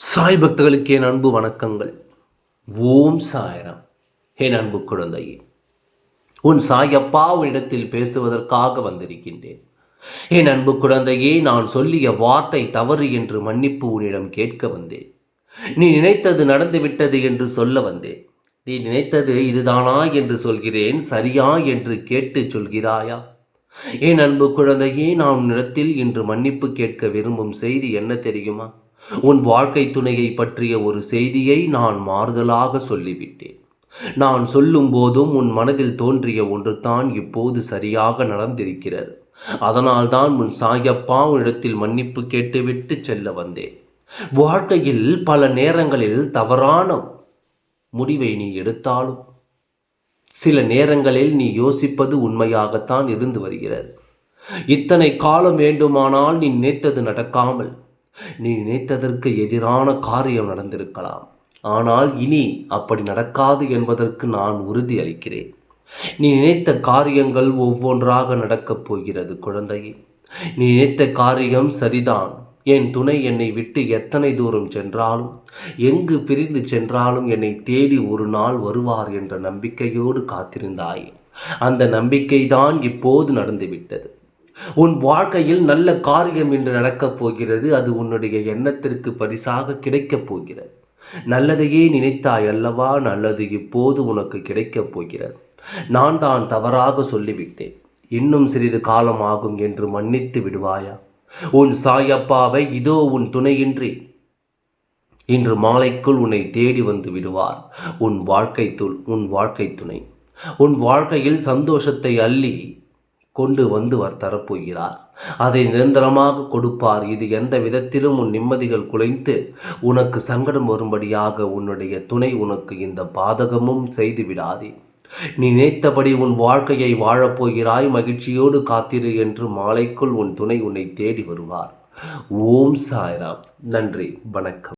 சாய் பக்தர்களுக்கு என் அன்பு வணக்கங்கள். ஓம் சாயரம். என் அன்பு குழந்தையே உன் சாயப்பா உன்னிடத்தில் பேசுவதற்காக வந்திருக்கின்றேன். என் அன்பு குழந்தையே நான் சொல்லிய வார்த்தை தவறு என்று மன்னிப்பு உன்னிடம் கேட்க வந்தேன். நீ நினைத்தது நடந்துவிட்டது என்று சொல்ல வந்தேன். நீ நினைத்தது இதுதானா என்று சொல்கிறேன் சரியா என்று கேட்டு சொல்கிறாயா? என் அன்பு குழந்தையே நான் உன்னிடத்தில் இன்று மன்னிப்பு கேட்க விரும்பும் செய்தி என்ன தெரியுமா? உன் வாழ்க்கை துணையை பற்றிய ஒரு செய்தியை நான் மாறுதலாக சொல்லிவிட்டேன். நான் சொல்லும் போதும் உன் மனதில் தோன்றிய ஒன்று தான் இப்போது சரியாக நடந்திருக்கிறது. அதனால்தான் உன் சாயப்பா உன்னிடத்தில் மன்னிப்பு கேட்டுவிட்டு செல்ல வந்தேன். வாழ்க்கையில் பல நேரங்களில் தவறான முடிவை நீ எடுத்தாலும் சில நேரங்களில் நீ யோசிப்பது உண்மையாகத்தான் இருந்து வருகிறது. இத்தனை காலம் வேண்டுமானால் நீ நினைத்தது நடக்காமல் நீ நினைத்ததற்கு எதிரான காரியம் நடந்திருக்கலாம். ஆனால் இனி அப்படி நடக்காது என்பதற்கு நான் உறுதி அளிக்கிறேன். நீ நினைத்த காரியங்கள் ஒவ்வொன்றாக நடக்கப் போகிறது குழந்தையே. நீ நினைத்த காரியம் சரிதான். என் துணை என்னை விட்டு எத்தனை தூரம் சென்றாலும் எங்கு பிரிந்து சென்றாலும் என்னை தேடி ஒரு நாள் வருவார் என்ற நம்பிக்கையோடு காத்திருந்தாய். அந்த நம்பிக்கைதான் இப்போது நடந்துவிட்டது. உன் வாழ்க்கையில் நல்ல காரியம் என்று நடக்கப் போகிறது. அது உன்னுடைய எண்ணத்திற்கு பரிசாக கிடைக்கப் போகிறது. நல்லதையே நினைத்தாய் அல்லவா? நல்லது இப்போது உனக்கு கிடைக்கப் போகிறது. நான் தான் தவறாக சொல்லிவிட்டேன். இன்னும் சிறிது காலம் ஆகும் என்று மன்னித்து விடுவாயா? உன் சாயப்பாவை இதோ உன் துணையின்றி. இன்று மாலைக்குள் உன்னை தேடி வந்து விடுவார். உன் வாழ்க்கை துள் உன் வாழ்க்கை துணை உன் வாழ்க்கையில் சந்தோஷத்தை அள்ளி கொண்டு வந்து வர் தரப்போகிறார். அதை நிரந்தரமாக கொடுப்பார். இது எந்த விதத்திலும் உன் நிம்மதிகள் குலைந்து உனக்கு சங்கடம் வரும்படியாக உன்னுடைய துணை உனக்கு இந்த பாதகமும் செய்து விடாதே நீ நினைத்தபடி உன் வாழ்க்கையை வாழப்போகிறாய். மகிழ்ச்சியோடு காத்திரு என்று மாலைக்குள் உன் துணை உன்னை தேடி வருவார். ஓம் சாய்ராம். நன்றி. வணக்கம்.